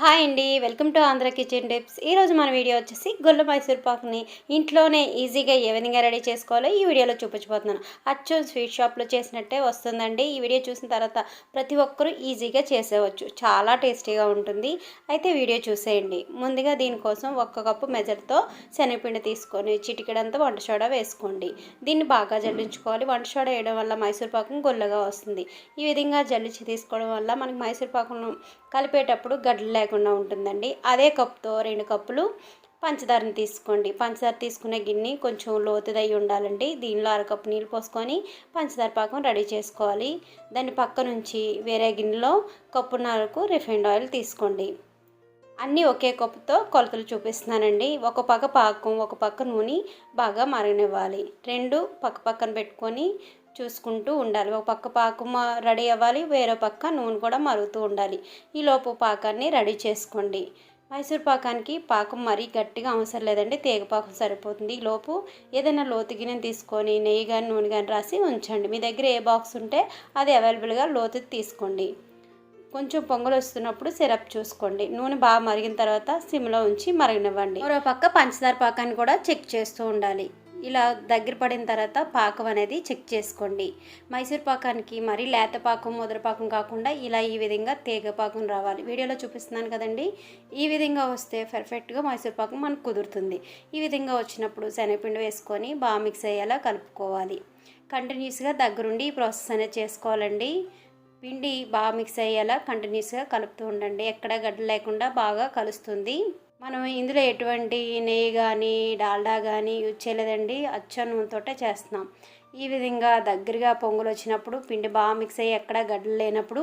Hi అండి welcome to Andhra kitchen tips. ఈరోజు మన వీడియో వచ్చేసి గొల్ల మైసూర్ పాకుని ఇంట్లోనే ఈజీగా ఏ విధంగా రెడీ చేసుకోవాలో ఈ వీడియోలో చూపించబోతున్నాను. అచ్చం స్వీట్ షాప్లో చేసినట్టే వస్తుందండి. ఈ వీడియో చూసిన తర్వాత ప్రతి ఒక్కరూ ఈజీగా చేసేవచ్చు. చాలా టేస్టీగా ఉంటుంది. అయితే వీడియో చూసేయండి. ముందుగా దీనికోసం ఒక్క కప్పు మెజర్తో శనగపిండి తీసుకొని చిటికెడంతా వంట సోడా వేసుకోండి. దీన్ని బాగా జల్లించుకోవాలి. వంట సోడా వేయడం వల్ల మైసూర్ పాకం గొల్లగా వస్తుంది. ఈ విధంగా జల్లించి తీసుకోవడం వల్ల మనకి మైసూర్ పాకం కలిపేటప్పుడు గడ్డలే లేకుండా ఉంటుందండి. అదే కప్తో రెండు కప్పులు పంచదారని తీసుకోండి. పంచదార తీసుకునే గిన్నె కొంచెం లోతుదై ఉండాలండి. దీనిలో అరకప్పు నీళ్ళు పోసుకొని పంచదార పాకం రెడీ చేసుకోవాలి. దాన్ని పక్క నుంచి వేరే గిన్నెలో కప్పున్నరకు రిఫైండ్ ఆయిల్ తీసుకోండి. అన్నీ ఒకే కప్పుతో కొలతలు చూపిస్తున్నానండి. ఒక పక్క పాకం ఒక పక్క నూనె బాగా మరగనివ్వాలి. రెండు పక్క పక్కన పెట్టుకొని చూసుకుంటూ ఉండాలి. ఒక పక్క పాకం రెడీ అవ్వాలి వేరే పక్క నూనె కూడా మరుగుతూ ఉండాలి. ఈ లోపు పాకాన్ని రెడీ చేసుకోండి. మైసూర్ పాకానికి పాకం మరీ గట్టిగా అవసరం లేదండి. తీగ పాకం సరిపోతుంది. లోపు ఏదైనా లోతు గిన్నె తీసుకొని నెయ్యి కానీ నూనె కానీ రాసి ఉంచండి. మీ దగ్గర ఏ బాక్స్ ఉంటే అది అవైలబుల్గా లోతు తీసుకోండి. కొంచెం పొంగలు వస్తున్నప్పుడు సిరప్ చూసుకోండి. నూనె బాగా మరిగిన తర్వాత సిమ్లో ఉంచి మరగనివ్వండి. మరో పక్క పంచదార పాకాన్ని కూడా చెక్ చేస్తూ ఉండాలి. ఇలా దగ్గర పడిన తర్వాత పాకం అనేది చెక్ చేసుకోండి. మైసూర్ పాకానికి మరీ లేత పాకం ముదర పాకం కాకుండా ఇలా ఈ విధంగా తీగ పాకం రావాలి. వీడియోలో చూపిస్తున్నాను కదండి. ఈ విధంగా వస్తే పర్ఫెక్ట్గా మైసూర్ పాకం మనకు కుదురుతుంది. ఈ విధంగా వచ్చినప్పుడు శనగపిండి వేసుకొని బాగా మిక్స్ అయ్యేలా కలుపుకోవాలి. కంటిన్యూస్గా దగ్గరుండి ఈ ప్రాసెస్ అనేది చేసుకోవాలండి. పిండి బాగా మిక్స్ అయ్యేలా కంటిన్యూస్గా కలుపుతూ ఉండండి. ఎక్కడ గడ్డ లేకుండా బాగా కలుస్తుంది. మనం ఇందులో ఎటువంటి నెయ్యి కానీ డాల్డా కానీ యూజ్ చేయలేదండి. అచ్చ నూనెతోటే చేస్తున్నాం. ఈ విధంగా దగ్గరగా పొంగులు వచ్చినప్పుడు పిండి బాగా మిక్స్ అయ్యి ఎక్కడ గడ్డలు లేనప్పుడు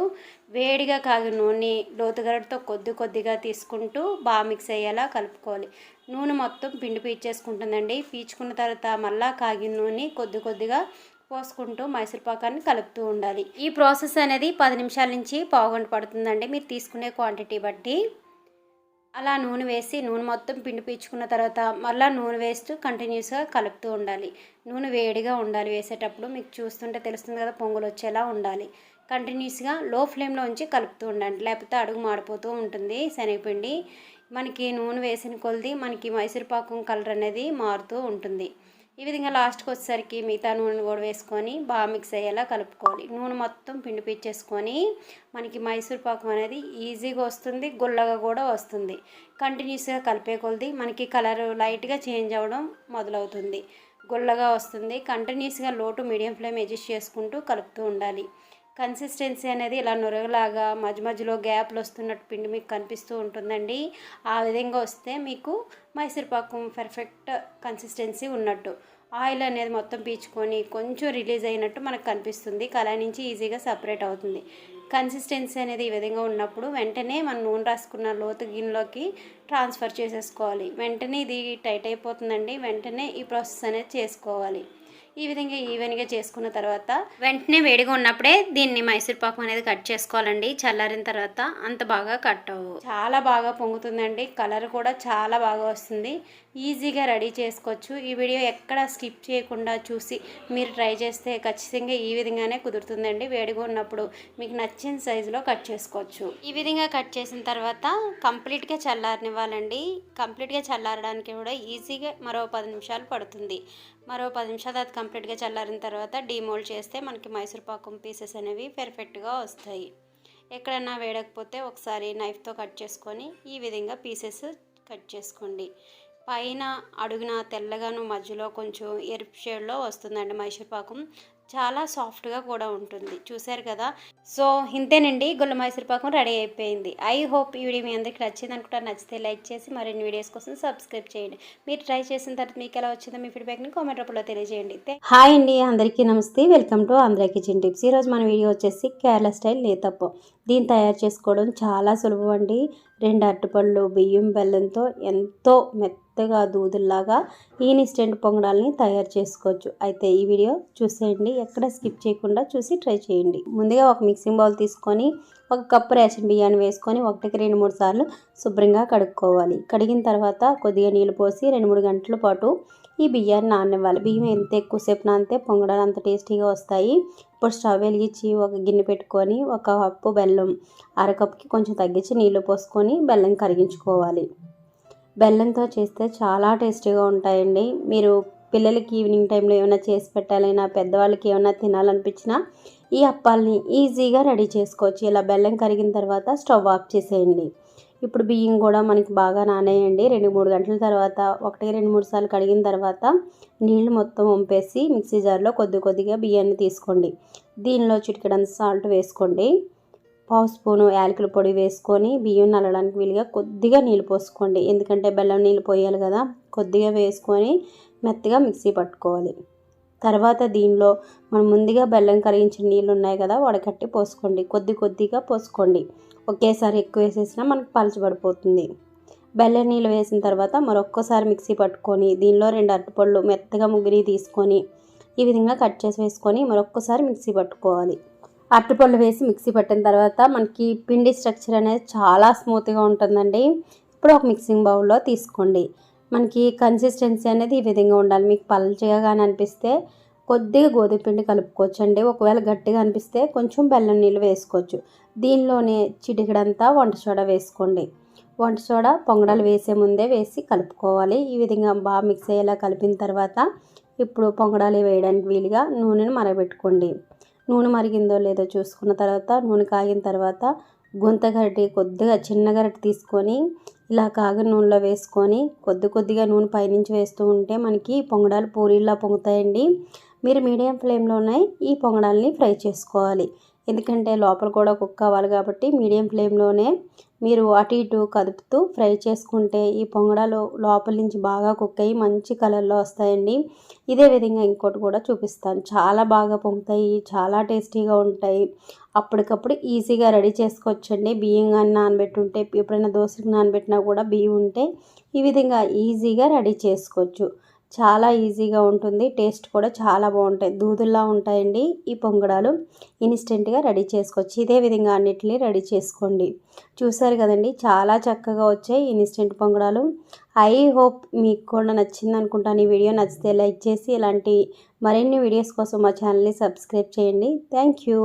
వేడిగా కాగిన నూనె లోతుగరటితో కొద్ది కొద్దిగా తీసుకుంటూ బాగా మిక్స్ అయ్యేలా కలుపుకోవాలి. నూనె మొత్తం పిండి పీల్చేసుకుంటుందండి. పీల్చుకున్న తర్వాత మళ్ళా కాగిన నూనె కొద్ది కొద్దిగా పోసుకుంటూ మైసూర్ పాకాన్ని కలుపుతూ ఉండాలి. ఈ ప్రాసెస్ అనేది పది నిమిషాల నుంచి పావుగంట పడుతుందండి. మీరు తీసుకునే క్వాంటిటీ బట్టి అలా నూనె వేసి నూనె మొత్తం పిండి పీల్చుకున్న తర్వాత మళ్ళీ నూనె వేస్తూ కంటిన్యూస్గా కలుపుతూ ఉండాలి. నూనె వేడిగా ఉండాలి. వేసేటప్పుడు మీకు చూస్తుంటే తెలుస్తుంది కదా పొంగులు వచ్చేలా ఉండాలి. కంటిన్యూస్గా లో ఫ్లేమ్లో ఉంచి కలుపుతూ ఉండండి. లేకపోతే అడుగు మాడిపోతూ ఉంటుంది శనగపిండి. మనకి నూనె వేసిన కొలది మనకి మైసూర్ పాకం కలర్ అనేది మారుతూ ఉంటుంది. ఈ విధంగా లాస్ట్కి వచ్చేసరికి మిగతా నూనె కూడా వేసుకొని బాగా మిక్స్ అయ్యేలా కలుపుకోవాలి. నూనె మొత్తం పిండి పిచ్చేసుకొని మనకి మైసూర్ పాకం అనేది ఈజీగా వస్తుంది గుల్లగా కూడా వస్తుంది. కంటిన్యూస్గా కలిపే కొలది మనకి కలర్ లైట్గా చేంజ్ అవ్వడం మొదలవుతుంది. గుల్లగా వస్తుంది. కంటిన్యూస్గా లో టు మీడియం ఫ్లేమ్ అడ్జస్ట్ చేసుకుంటూ కలుపుతూ ఉండాలి. కన్సిస్టెన్సీ అనేది ఇలా నురగలాగా మధ్య మధ్యలో గ్యాప్లు వస్తున్నట్టు పిండి మీకు కనిపిస్తూ ఉంటుందండి. ఆ విధంగా వస్తే మీకు మైసూర్పాకం పర్ఫెక్ట్ కన్సిస్టెన్సీ ఉన్నట్టు. ఆయిల్ అనేది మొత్తం పీచుకొని కొంచెం రిలీజ్ అయినట్టు మనకు కనిపిస్తుంది. కళాయి నుంచి ఈజీగా సపరేట్ అవుతుంది. కన్సిస్టెన్సీ అనేది ఈ విధంగా ఉన్నప్పుడు వెంటనే మనం నూనె రాసుకున్న లోతు గిన్నెలోకి ట్రాన్స్ఫర్ చేసేసుకోవాలి. వెంటనే ఇది టైట్ అయిపోతుందండి. వెంటనే ఈ ప్రాసెస్ అనేది చేసుకోవాలి. ఈ విధంగా ఈవెన్గా చేసుకున్న తర్వాత వెంటనే వేడిగా ఉన్నప్పుడే దీన్ని మైసూర్ పాకం అనేది కట్ చేసుకోవాలండి. చల్లారిన తర్వాత అంత బాగా కట్ అవ్వు. చాలా బాగా పొంగుతుందండి. కలర్ కూడా చాలా బాగా వస్తుంది. ఈజీగా రెడీ చేసుకోవచ్చు. ఈ వీడియో ఎక్కడ స్కిప్ చేయకుండా చూసి మీరు ట్రై చేస్తే ఖచ్చితంగా ఈ విధంగానే కుదురుతుందండి. వేడిగా ఉన్నప్పుడు మీకు నచ్చిన సైజులో కట్ చేసుకోవచ్చు. ఈ విధంగా కట్ చేసిన తర్వాత కంప్లీట్గా చల్లారనివ్వాలండి. కంప్లీట్గా చల్లారడానికి కూడా ఈజీగా మరో పది నిమిషాలు పడుతుంది. మరో పది నిమిషాలు అది కంప్లీట్గా చల్లారిన తర్వాత డీమోల్డ్ చేస్తే మనకి మైసూర్ పాకం పీసెస్ అనేవి పెర్ఫెక్ట్గా వస్తాయి. ఎక్కడన్నా వేడకపోతే ఒకసారి నైఫ్తో కట్ చేసుకొని ఈ విధంగా పీసెస్ కట్ చేసుకోండి. పైన అడుగున తెల్లగాను మధ్యలో కొంచెం ఎరుపు షేడ్లో వస్తుందండి మైసూర్ పాకం చాలా సాఫ్ట్గా కూడా ఉంటుంది. చూసారు కదా? సో ఇంతేనండి. గుల్ల మైసూర్ పాకం రెడీ అయిపోయింది. ఐ హోప్ ఈ వీడియో మీ అందరికి నచ్చింది అనుకుంటా. నచ్చితే లైక్ చేసి మరిన్ని వీడియోస్ కోసం సబ్స్క్రైబ్ చేయండి. మీరు ట్రై చేసిన తర్వాత మీకు ఎలా వచ్చిందో మీ ఫీడ్బ్యాక్ని కామెంట్ రూపంలో తెలియజేయండి. హాయ్ అండి. అందరికీ నమస్తే. Welcome to Andhra kitchen tips. ఈరోజు మన వీడియో వచ్చేసి కేరళ స్టైల్ నేతప్పం దీన్ని తయారు చేసుకోవడం చాలా సులభం అండి. రెండు అరటిపళ్ళు బియ్యం బెల్లంతో ఎంతో మెత్త మెత్తగా దూదుల్లాగా ఇన్స్టెంట్ పొంగడాలని తయారు చేసుకోవచ్చు. అయితే ఈ వీడియో చూసేయండి. ఎక్కడ స్కిప్ చేయకుండా చూసి ట్రై చేయండి. ముందుగా ఒక మిక్సింగ్ బౌల్ తీసుకొని ఒక కప్పు రేషన్ బియ్యాన్ని వేసుకొని ఒకటికి రెండు మూడు సార్లు శుభ్రంగా కడుక్కోవాలి. కడిగిన తర్వాత కొద్దిగా నీళ్ళు పోసి రెండు మూడు గంటల పాటు ఈ బియ్యాన్ని నాననివ్వాలి. బియ్యం ఎంత ఎక్కువసేపు నానితే పొంగడాలు అంత టేస్టీగా వస్తాయి. ఇప్పుడు స్టవ్ వెలిగించి ఒక గిన్నె పెట్టుకొని ఒక కప్పు బెల్లం అరకప్పుకి కొంచెం తగ్గించి నీళ్ళు పోసుకొని బెల్లం కరిగించుకోవాలి. బెల్లంతో చేస్తే చాలా టేస్టీగా ఉంటాయండి. మీరు పిల్లలకి ఈవినింగ్ టైంలో ఏమైనా చేసి పెట్టాలైనా పెద్దవాళ్ళకి ఏమైనా తినాలనిపించినా ఈ అప్పాలని ఈజీగా రెడీ చేసుకోవచ్చు. ఇలా బెల్లం కరిగిన తర్వాత స్టవ్ ఆఫ్ చేసేయండి. ఇప్పుడు బియ్యం కూడా మనకి బాగా నానేయండి. రెండు మూడు గంటల తర్వాత ఒకటి రెండు మూడు సార్లు కడిగిన తర్వాత నీళ్ళు మొత్తం వంపేసి మిక్సీ జార్లో కొద్ది కొద్దిగా బియ్యాన్ని తీసుకోండి. దీనిలో చిటికెడంత సాల్ట్ వేసుకోండి. పావు స్పూను యాలకుల పొడి వేసుకొని బియ్యం నల్లడానికి వీలుగా కొద్దిగా నీళ్ళు పోసుకోండి. ఎందుకంటే బెల్లం నీళ్ళు పోయాలి కదా కొద్దిగా వేసుకొని మెత్తగా మిక్సీ పట్టుకోవాలి. తర్వాత దీనిలో మనం ముందుగా బెల్లం కరిగించిన నీళ్ళు ఉన్నాయి కదా వడకట్టి పోసుకోండి. కొద్ది కొద్దిగా పోసుకోండి. ఒకేసారి ఎక్కువ వేసేసినా మనకు పలచబడిపోతుంది బెల్లం నీళ్ళు వేసిన తర్వాత మరొక్కసారి మిక్సీ పట్టుకొని దీనిలో రెండు అరటిపళ్ళు మెత్తగా ముగ్గురి తీసుకొని ఈ విధంగా కట్ చేసి వేసుకొని మరొక్కసారి మిక్సీ పట్టుకోవాలి. అరటిపళ్ళు వేసి మిక్సీ పట్టిన తర్వాత మనకి పిండి స్ట్రక్చర్ అనేది చాలా స్మూత్గా ఉంటుందండి. ఇప్పుడు ఒక మిక్సింగ్ బౌల్లో తీసుకోండి. మనకి కన్సిస్టెన్సీ అనేది ఈ విధంగా ఉండాలి. మీకు పల్చగా కానీ అనిపిస్తే కొద్దిగా గోధుమ పిండి కలుపుకోవచ్చు అండి ఒకవేళ గట్టిగా అనిపిస్తే కొంచెం బెల్లం నీళ్ళు వేసుకోవచ్చు. దీనిలోనే చిటికడంతా వంట సోడా వేసుకోండి. వంట సోడా పొంగడాలు వేసే ముందే వేసి కలుపుకోవాలి. ఈ విధంగా బాగా మిక్స్ అయ్యేలా కలిపిన తర్వాత ఇప్పుడు పొంగడాలు వేయడానికి వీలుగా నూనెను మరగబెట్టుకోండి. నూనె మరిగిందో లేదో చూసుకున్న తర్వాత నూనె కాగిన తర్వాత గుంత గరిటె కొద్దిగా చిన్న గరిటె తీసుకొని ఇలా కాగిన నూనెలో వేసుకొని కొద్ది కొద్దిగా నూనె పైనుంచి వేస్తూ ఉంటే మనకి పొంగడాలు పూరీలా పొంగుతాయండి. మీరు మీడియం ఫ్లేమ్లోనే ఈ పొంగడాలని ఫ్రై చేసుకోవాలి. ఎందుకంటే లోపల కూడా కుక్ అవ్వాలి కాబట్టి మీడియం ఫ్లేమ్లోనే మీరు అటు ఇటు కదుపుతూ ఫ్రై చేసుకుంటే ఈ పొంగడాలు లోపల నుంచి బాగా కుక్ అయ్యి మంచి కలర్లో వస్తాయండి. ఇదే విధంగా ఇంకోటి కూడా చూపిస్తాను. చాలా బాగా పొంగుతాయి చాలా టేస్టీగా ఉంటాయి. అప్పటికప్పుడు ఈజీగా రెడీ చేసుకోవచ్చండి. బియ్యం కానీ నానబెట్టుంటే ఎప్పుడైనా దోశకి నానబెట్టినా కూడా బియ్యం ఉంటే ఈ విధంగా ఈజీగా రెడీ చేసుకోవచ్చు. చాలా ఈజీగా ఉంటుంది. టేస్ట్ కూడా చాలా బాగుంటాయి. దూదుల్లా ఉంటాయండి ఈ పొంగడాలు. ఇన్స్టెంట్గా రెడీ చేసుకోవచ్చు. ఇదే విధంగా అన్నిటిని రెడీ చేసుకోండి. చూసారు కదండి చాలా చక్కగా వచ్చాయి ఇన్స్టెంట్ పొంగడాలు. ఐ హోప్ మీకు కూడా నచ్చింది అనుకుంటాను. ఈ వీడియో నచ్చితే లైక్ చేసి ఇలాంటి మరిన్ని వీడియోస్ కోసం మా ఛానల్ని సబ్స్క్రైబ్ చేయండి. Thank you.